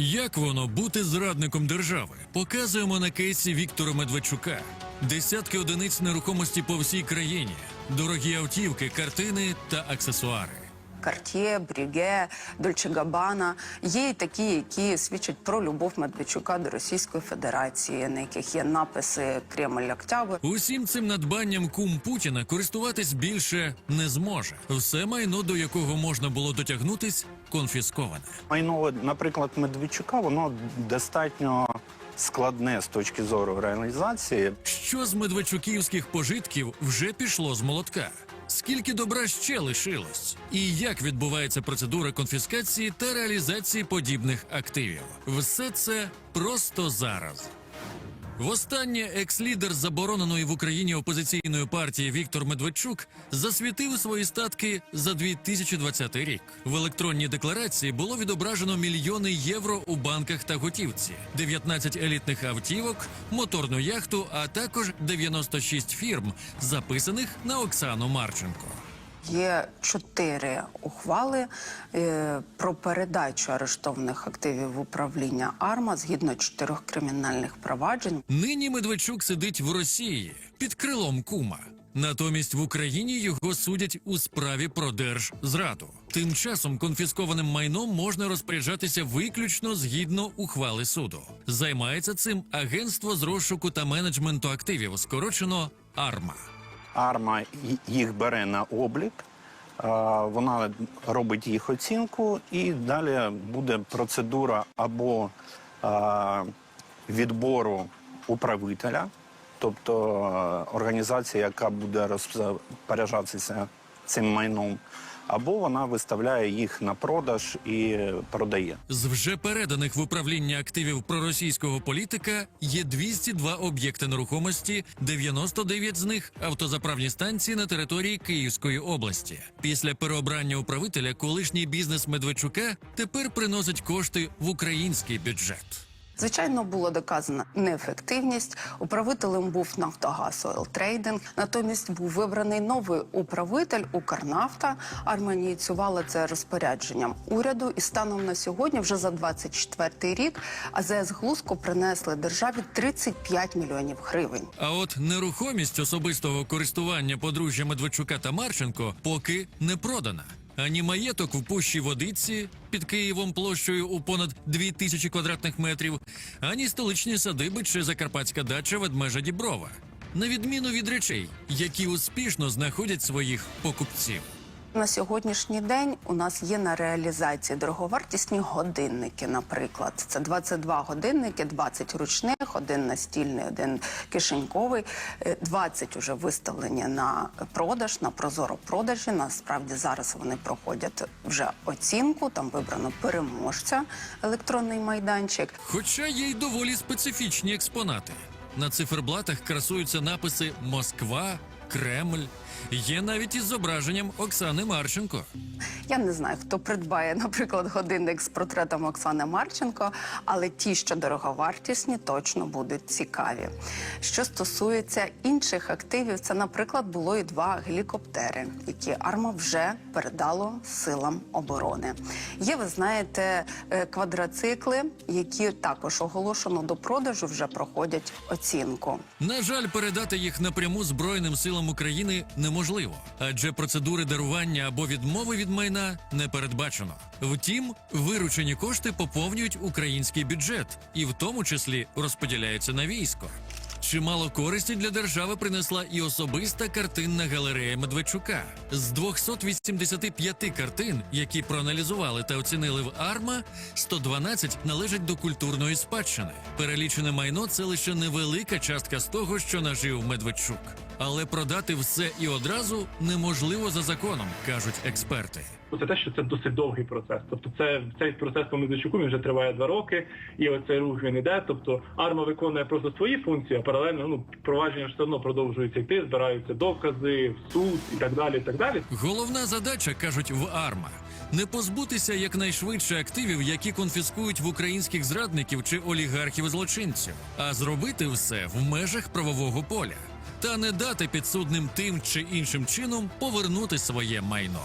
Як воно бути зрадником держави? Показуємо на кейсі Віктора Медведчука. Десятки одиниць нерухомості по всій країні, дорогі автівки, картини та аксесуари. Карт'є, Бріге, Дольче Габана є і такі, які свідчать про любов Медведчука до Російської Федерації, на яких є написи Кремль Октябрь. Усім цим надбанням кум Путіна користуватись більше не зможе. Все майно, до якого можна було дотягнутись, конфісковане. Майно, наприклад, Медведчука, воно достатньо складне з точки зору реалізації. Що з медведчуківських пожитків вже пішло з молотка? Скільки добра ще лишилось? І як відбувається процедура конфіскації та реалізації подібних активів? Все це просто зараз. Востаннє екс-лідер забороненої в Україні опозиційної партії Віктор Медведчук засвітив свої статки за 2020 рік. В електронній декларації було відображено мільйони євро у банках та готівці, 19 елітних автівок, моторну яхту, а також 96 фірм, записаних на Оксану Марченко. Є чотири ухвали е, про передачу арештованих активів в управління АРМА згідно чотирьох кримінальних проваджень. Нині Медведчук сидить в Росії під крилом кума. Натомість в Україні його судять у справі про держзраду. Тим часом конфіскованим майном можна розпоряджатися виключно згідно ухвали суду. Займається цим агентство з розшуку та менеджменту активів, скорочено АРМА. Арма їх бере на облік, вона робить їх оцінку, і далі буде процедура або відбору управителя, тобто організація, яка буде розпоряджатися цим майном, або вона виставляє їх на продаж і продає. З вже переданих в управління активів проросійського політика є 202 об'єкти нерухомості, 99 з них автозаправні станції на території Київської області. Після переобрання управителя колишній бізнес Медведчука тепер приносить кошти в український бюджет. Звичайно, було доказано неефективність. Управителем був Нафтогаз Трейдинг. Натомість був вибраний новий управитель Укрнафта. Арма ініціювала це розпорядженням уряду. І станом на сьогодні, вже за 24 рік, АЗС Глузко принесли державі 35 мільйонів гривень. А от нерухомість особистого користування подружжя Медведчука та Марченко поки не продана. Ані маєток в пущій водиці під Києвом площею у понад 2000 квадратних метрів, ані столичні садиби чи закарпатська дача ведмежа Діброва. На відміну від речей, які успішно знаходять своїх покупців. На сьогоднішній день у нас є на реалізації дороговартісні годинники. Наприклад, це 22 годинники, 20 ручних, один настільний, один кишеньковий. Е, 20 вже виставлені на продаж, на прозоро продажі. Насправді зараз вони проходять вже оцінку. Там вибрано переможця електронний майданчик. Хоча є й доволі специфічні експонати. На циферблатах красуються написи Москва, Кремль. Є навіть із зображенням Оксани Марченко. Я не знаю, хто придбає, наприклад, годинник з портретом Оксани Марченко, але ті, що дороговартісні, точно будуть цікаві. Що стосується інших активів, це, наприклад, було і два гелікоптери, які Арма вже передало силам оборони. Є, ви знаєте, е, квадроцикли, які також оголошено до продажу, вже проходять оцінку. На жаль, передати їх напряму Збройним силам України неможливо, адже процедури дарування або відмови від майна не передбачено. Втім, виручені кошти поповнюють український бюджет і в тому числі розподіляються на військо. Чимало користі для держави принесла і особиста картинна галерея Медведчука. З 285 картин, які проаналізували та оцінили в АРМА, 112 належать до культурної спадщини. Перелічене майно це лише невелика частка з того, що нажив Медведчук. Але продати все і одразу неможливо за законом, кажуть експерти. Це те, що це досить довгий процес. Тобто, це цей процес по Медведчуку він вже триває два роки, і оцей рух він іде. Тобто арма виконує просто свої функції, а паралельно ну провадження все одно продовжується йти, збираються докази, в суд і так далі. І так далі. Головна задача, кажуть в АРМА, не позбутися якнайшвидше активів, які конфіскують в українських зрадників чи олігархів злочинців, а зробити все в межах правового поля та не дати підсудним тим чи іншим чином повернути своє майно.